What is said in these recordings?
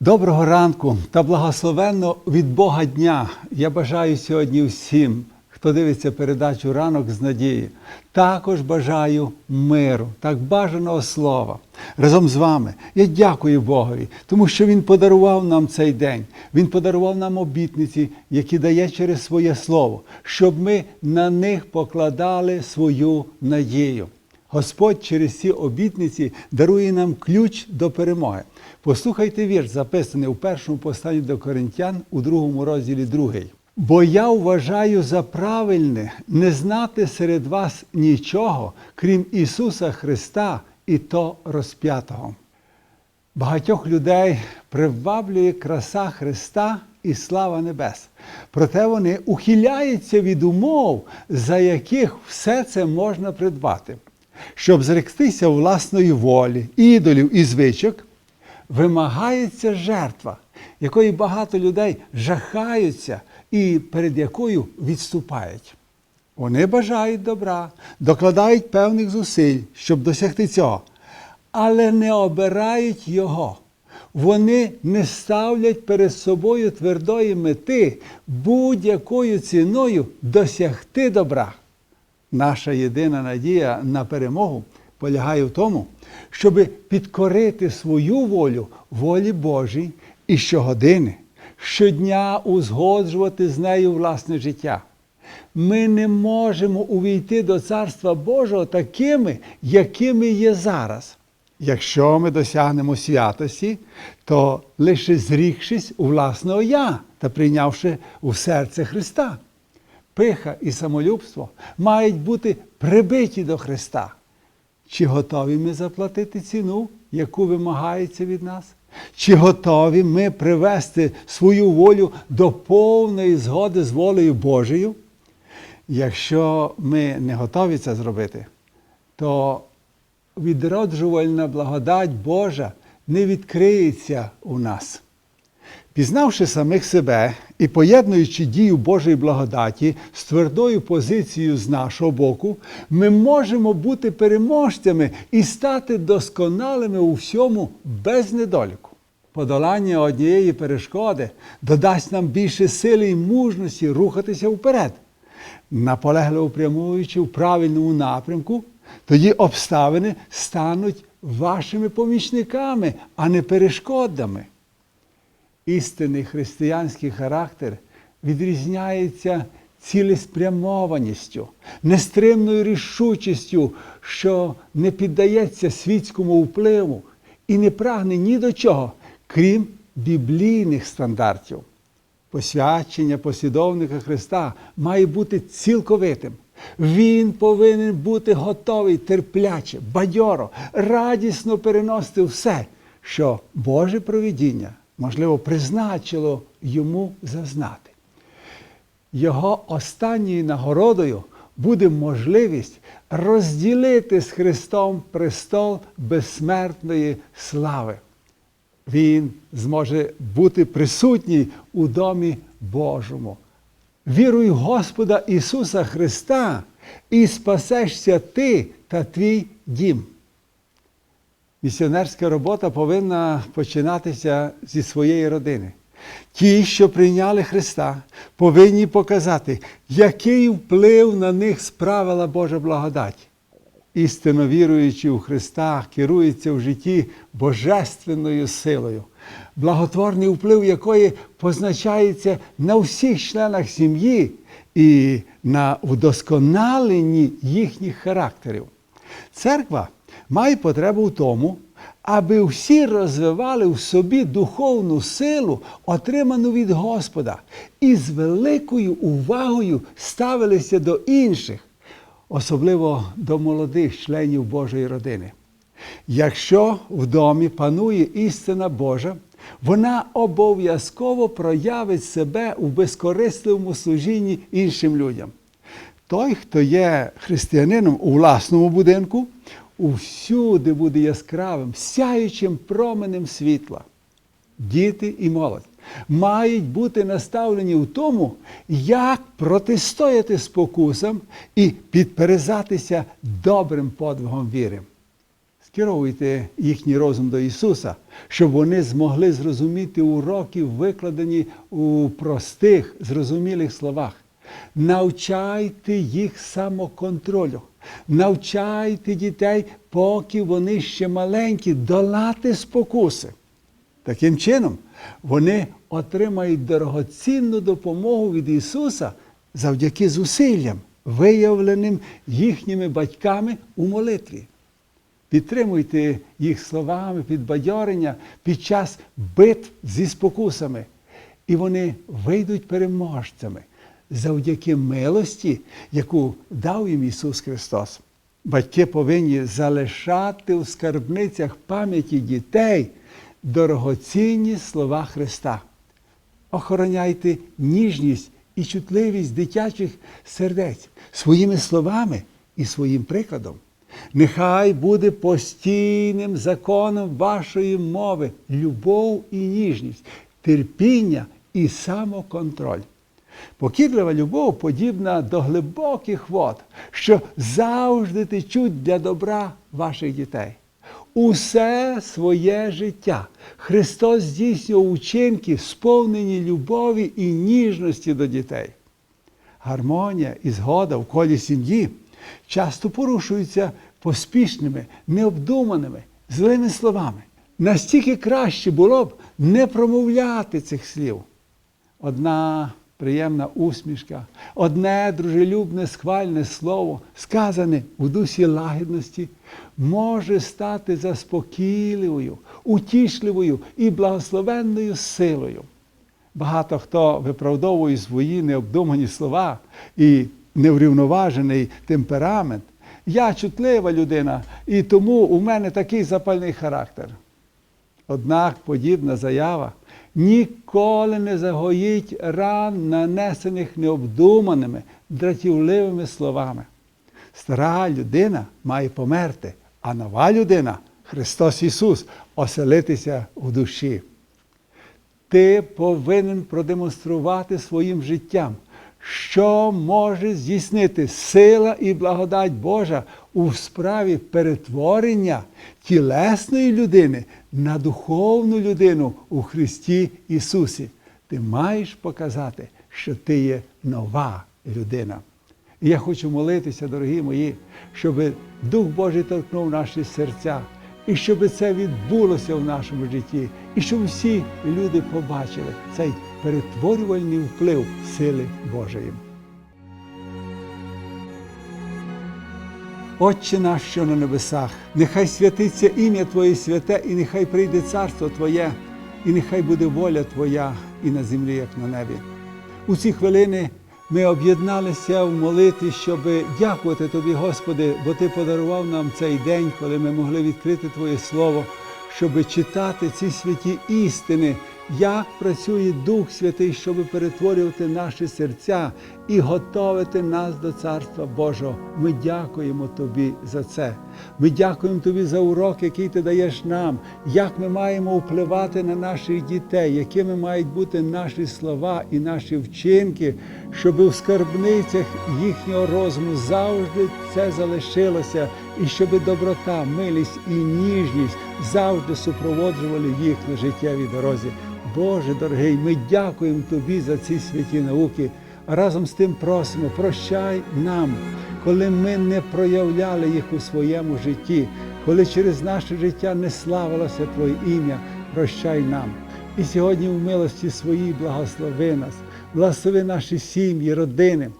Доброго ранку та благословенно від Бога дня. Я бажаю сьогодні всім, хто дивиться передачу ранок з надією. Також бажаю миру, так бажаного слова. Разом з вами я дякую Богові, тому що Він подарував нам цей день. Він подарував нам обітниці, які дає через своє слово, щоб ми на них покладали свою надію. Господь через ці обітниці дарує нам ключ до перемоги. Послухайте вірш, записаний у першому посланні до Коринтян у другому розділі другий. Бо я вважаю за правильне не знати серед вас нічого, крім Ісуса Христа і то розп'ятого. Багатьох людей приваблює краса Христа і слава небес. Проте вони ухиляються від умов, за яких все це можна придбати. Щоб зректися власної волі, ідолів і звичок, вимагається жертва, якої багато людей жахаються і перед якою відступають. Вони бажають добра, докладають певних зусиль, щоб досягти цього, але не обирають його. Вони не ставлять перед собою твердої мети будь-якою ціною досягти добра. Наша єдина надія на перемогу полягає в тому, щоб підкорити свою волю волі Божій і щогодини, щодня узгоджувати з нею власне життя. Ми не можемо увійти до Царства Божого такими, якими є зараз. Якщо ми досягнемо святості, то лише зрікшись у власного я та прийнявши у серце Христа. Пиха і самолюбство мають бути прибиті до Христа. Чи готові ми заплатити ціну, яку вимагається від нас? Чи готові ми привести свою волю до повної згоди з волею Божою? Якщо ми не готові це зробити, то відроджувальна благодать Божа не відкриється у нас. Пізнавши самих себе і поєднуючи дію Божої благодаті з твердою позицією з нашого боку, ми можемо бути переможцями і стати досконалими у всьому без недоліку. Подолання однієї перешкоди додасть нам більше сили і мужності рухатися вперед. Наполегливо прямуючи в правильному напрямку, тоді обставини стануть вашими помічниками, а не перешкодами. Істинний християнський характер відрізняється цілеспрямованістю, нестримною рішучістю, що не піддається світському впливу і не прагне ні до чого, крім біблійних стандартів. Посвячення послідовника Христа має бути цілковитим. Він повинен бути готовий терпляче, бадьоро, радісно переносити все, що Боже провідіння, можливо, призначило йому зазнати. Його останньою нагородою буде можливість розділити з Христом престол безсмертної слави. Він зможе бути присутній у домі Божому. Віруй в Господа Ісуса Христа і спасешся ти та твій дім. Місіонерська робота повинна починатися зі своєї родини. Ті, що прийняли Христа, повинні показати, який вплив на них справила Божа благодать. Істинно віруючи у Христа, керується в житті божественною силою, благотворний вплив якої позначається на всіх членах сім'ї і на вдосконаленні їхніх характерів. Церква має потребу в тому, аби всі розвивали в собі духовну силу, отриману від Господа, і з великою увагою ставилися до інших особливо до молодих членів Божої родини. Якщо в домі панує істина Божа, вона обов'язково проявить себе у безкорисливому служінні іншим людям. Той, хто є християнином у власному будинку, усюди буде яскравим, сяючим променем світла. Діти і молодь мають бути наставлені в тому, як протистояти спокусам і підперезатися добрим подвигом віри. скеровуйте їхній розум до Ісуса, щоб вони змогли зрозуміти уроки, викладені у простих, зрозумілих словах. Навчайте їх самоконтролю, навчайте дітей, поки вони ще маленькі, долати спокуси. Таким чином, вони отримають дорогоцінну допомогу від Ісуса завдяки зусиллям, виявленим їхніми батьками у молитві. Підтримуйте їх словами підбадьорення під час битв зі спокусами, і вони вийдуть переможцями завдяки милості, яку дав їм Ісус Христос. Батьки повинні залишати у скарбницях пам'яті дітей дорогоцінні слова Христа. Охороняйте ніжність і чутливість дитячих сердець своїми словами і своїм прикладом. Нехай буде постійним законом вашої мови любов і ніжність, терпіння і самоконтроль. Покірлива любов подібна до глибоких вод, що завжди течуть для добра ваших дітей. Усе своє життя Христос здійснював учинки, сповнені любові і ніжності до дітей. Гармонія і згода в колі сім'ї часто порушуються поспішними, необдуманими, злими словами. Настільки краще було б не промовляти цих слів. Одна приємна усмішка, одне дружелюбне схвальне слово, сказане у дусі лагідності, може стати заспокійливою, утішливою і благословенною силою. Багато хто виправдовує свої необдумані слова і неврівноважений темперамент. Я чутлива людина, і тому у мене такий запальний характер. Однак подібна заява ніколи не загоїть ран, нанесених необдуманими, дратівливими словами. Стара людина має померти, а нова людина, Христос Ісус, оселитися в душі. Ти повинен продемонструвати своїм життям, що може здійснити сила і благодать Божа у справі перетворення тілесної людини на духовну людину у Христі Ісусі. Ти маєш показати, що ти є нова людина. І я хочу молитися, дорогі мої, щоб Дух Божий торкнув наші серця, і щоб це відбулося в нашому житті, і щоб всі люди побачили цей перетворювальний вплив сили Божої. Отче наш, що на небесах, нехай святиться ім'я Твоє святе, і нехай прийде царство Твоє, і нехай буде воля Твоя і на землі, як на небі. У ці хвилини ми об'єдналися в молитві, щоб дякувати Тобі, Господи, бо Ти подарував нам цей день, коли ми могли відкрити Твоє Слово, щоб читати ці святі істини, як працює Дух Святий, щоб перетворювати наші серця і готовити нас до Царства Божого. Ми дякуємо Тобі за це. Ми дякуємо Тобі за урок, який ти даєш нам, як ми маємо впливати на наших дітей, якими мають бути наші слова і наші вчинки, щоб у скарбницях їхнього розуму завжди це залишилося, і щоб доброта, милість і ніжність завжди супроводжували їх на життєвій дорозі. Боже дорогий, ми дякуємо Тобі за ці святі науки. Разом з тим просимо, прощай нам, коли ми не проявляли їх у своєму житті, коли через наше життя не славилося Твоє ім'я, прощай нам. І сьогодні в милості своїй благослови нас, благослови наші сім'ї, родини,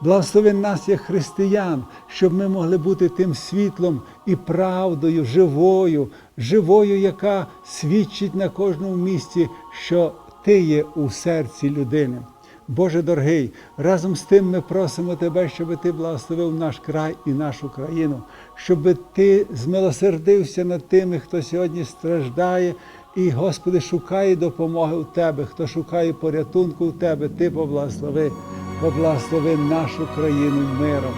благослови нас як християн, щоб ми могли бути тим світлом і правдою, живою, живою, яка свідчить на кожному місці, що Ти є у серці людини. Боже дорогий, разом з тим ми просимо Тебе, щоб Ти благословив наш край і нашу країну, щоб Ти змилосердився над тими, хто сьогодні страждає і, Господи, шукає допомоги у Тебе, хто шукає порятунку у Тебе, Ти поблагослови, поблагослови нашу країну миром.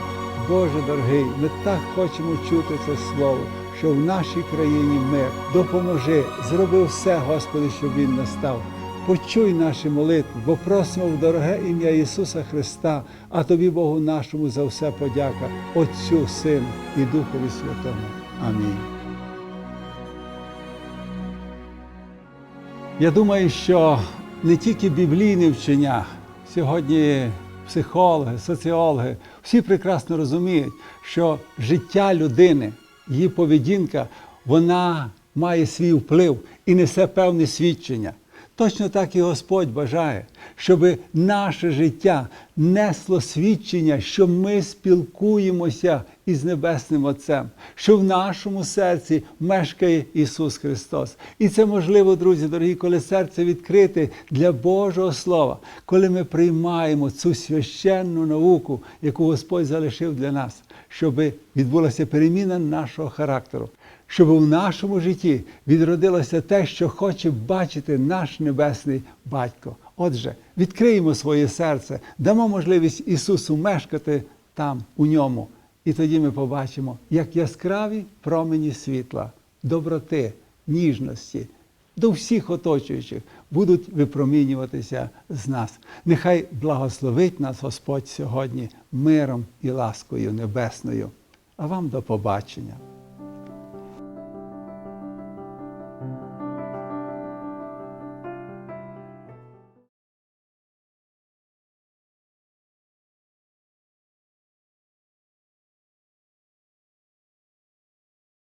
Боже дорогий, ми так хочемо чути це слово, що в нашій країні мир. Допоможи, зроби все, Господи, щоб він настав почуй наші молитви, бо просимо в дороге ім'я Ісуса Христа, а тобі, Богу нашому, за все подяка, Отцю, Сину і Духові Святому. Амінь. Я думаю, що не тільки біблійне вчення, сьогодні психологи, соціологи всі прекрасно розуміють, що життя людини, її поведінка, вона має свій вплив і несе певне свідчення. Точно так і Господь бажає, щоб наше життя несло свідчення, що ми спілкуємося із Небесним Отцем, що в нашому серці мешкає Ісус Христос. І це можливо, друзі, дорогі, коли серце відкрите для Божого Слова, коли ми приймаємо цю священну науку, яку Господь залишив для нас, щоб відбулася переміна нашого характеру щоб у нашому житті відродилося те, що хоче бачити наш небесний батько. Отже, відкриємо своє серце, дамо можливість Ісусу мешкати там, у ньому. І тоді ми побачимо, як яскраві промені світла, доброти, ніжності до всіх оточуючих будуть випромінюватися з нас. Нехай благословить нас Господь сьогодні миром і ласкою небесною. А вам до побачення.